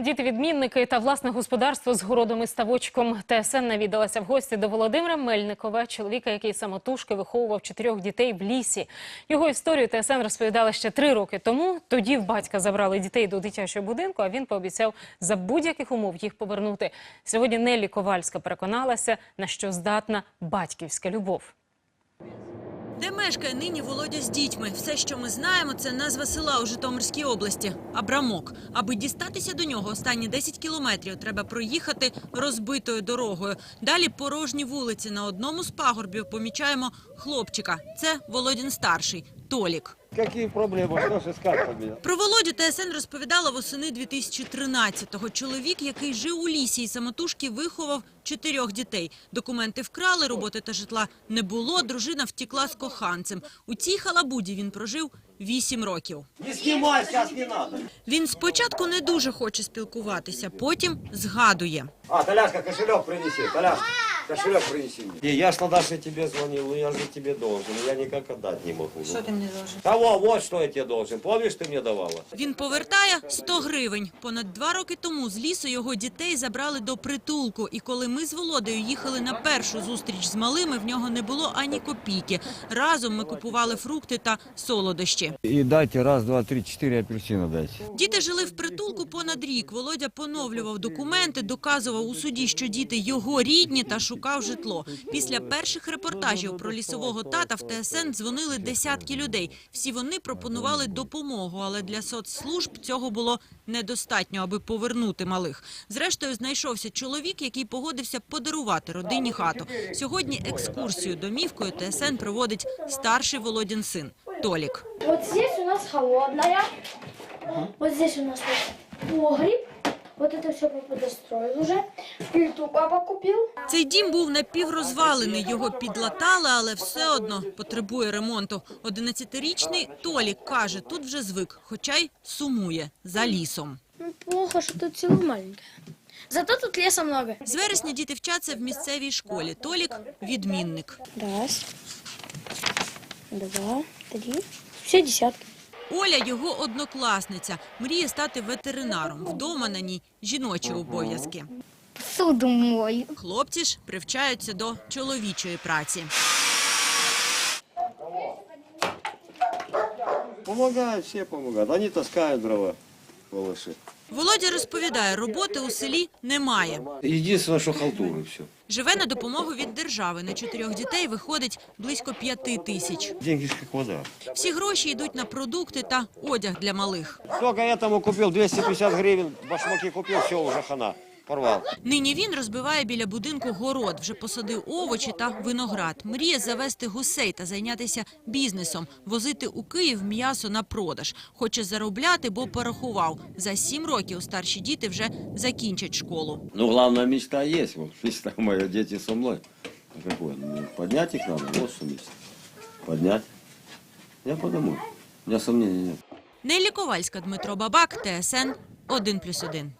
Діти-відмінники та власне господарство з городом і ставочком. ТСН навідалася в гості до Володимира Мельникова, чоловіка, який самотужки виховував чотирьох дітей в лісі. Його історію ТСН розповідала ще три роки тому. Тоді в батька забрали дітей до дитячого будинку, а він пообіцяв за будь-яких умов їх повернути. Сьогодні Нелі Ковальська переконалася, на що здатна батьківська любов. Де мешкає нині Володя з дітьми? Все, що ми знаємо, це назва села у Житомирській області Абрамок. Аби дістатися до нього останні 10 кілометрів, треба проїхати розбитою дорогою. Далі порожні вулиці. На одному з пагорбів помічаємо хлопчика. Це Володін старший Толік. Проблемы? Что же искать? Про Володю ТСН розповідала восени 2013-го. Чоловік, який жив у лісі і самотужки виховав чотирьох дітей. Документи вкрали, роботи та житла не було. Дружина втікла з коханцем. У цій халабуді він прожив вісім років. Не снимай, сейчас не надо. Він спочатку не дуже хоче спілкуватися, потім згадує. А, Толяшка, кошелек принеси. Толяшка, кошелек принеси мне. Не, я ж на Даше тебе звонил, но я же тебе должен. Я никак отдать не могу. Что ты мне должен? Того, вот что я тебе должен. Помнишь, ты мне давала? Він повертає 100 гривень. Понад два роки тому з лісу його дітей забрали до притулку. І коли ми з Володею їхали на першу зустріч з малими, в нього не було ані копійки. Разом ми купували фрукти та солодощі. И дайте раз, два, три, четыре апельсина дайте. Діти жили в притулку понад рік. Володя поновлював документи, доказував у суді, що діти його рідні та шукав житло. Після перших репортажів про лісового тата в ТСН дзвонили десятки людей. Всі вони пропонували допомогу, але для соцслужб цього було недостатньо, аби повернути малих. Зрештою, знайшовся чоловік, який погодився подарувати родині хату. Сьогодні екскурсію домівкою ТСН проводить старший Володін син Толік. Вот здесь у нас холодная. Вот здесь у нас вот погреб. Вот это все папа достроил уже. Плиту папа купил. Цей дім був напіврозвалений, його підлатали, але все одно потребує ремонту. 11-річний Толік каже, тут вже звик, хоча й сумує за лісом. Ну, плохо, что тут село маленькое. Зато тут леса много. З вересня діти вчаться в місцевій школі. Толік – відмінник. Раз, два, три, все десятки. Оля – його однокласниця. Мріє стати ветеринаром. Вдома на ній жіночі обов'язки. Посуду мою. Хлопці ж привчаються до чоловічої праці. Помогают, все помогают. Они таскают дрова, малыши. Володя розповідає, роботи у селі немає. Єдине, що халтури все. Живе на допомогу від держави. На чотирьох дітей виходить близько п'яти тисяч. Деньги ж як вода. Всі гроші йдуть на продукти та одяг для малих. Тільки я там купив 250 гривень, башмаки купив, все, вже хана. Порвал. Нині він розбиває біля будинку город, вже посадив овочі та виноград. Мріє завести гусей та зайнятися бізнесом, возити у Київ м'ясо на продаж. Хоче заробляти, бо порахував. За сім років старші діти вже закінчать школу. Ну, главная мечта есть. Вот мечта моя, дети со мной. А какой? Ну, поднять их надо, вот что мечта. Поднять. Я подумаю. У меня сомнений нет. Нелі Ковальська, Дмитро Бабак, ТСН 1+,1.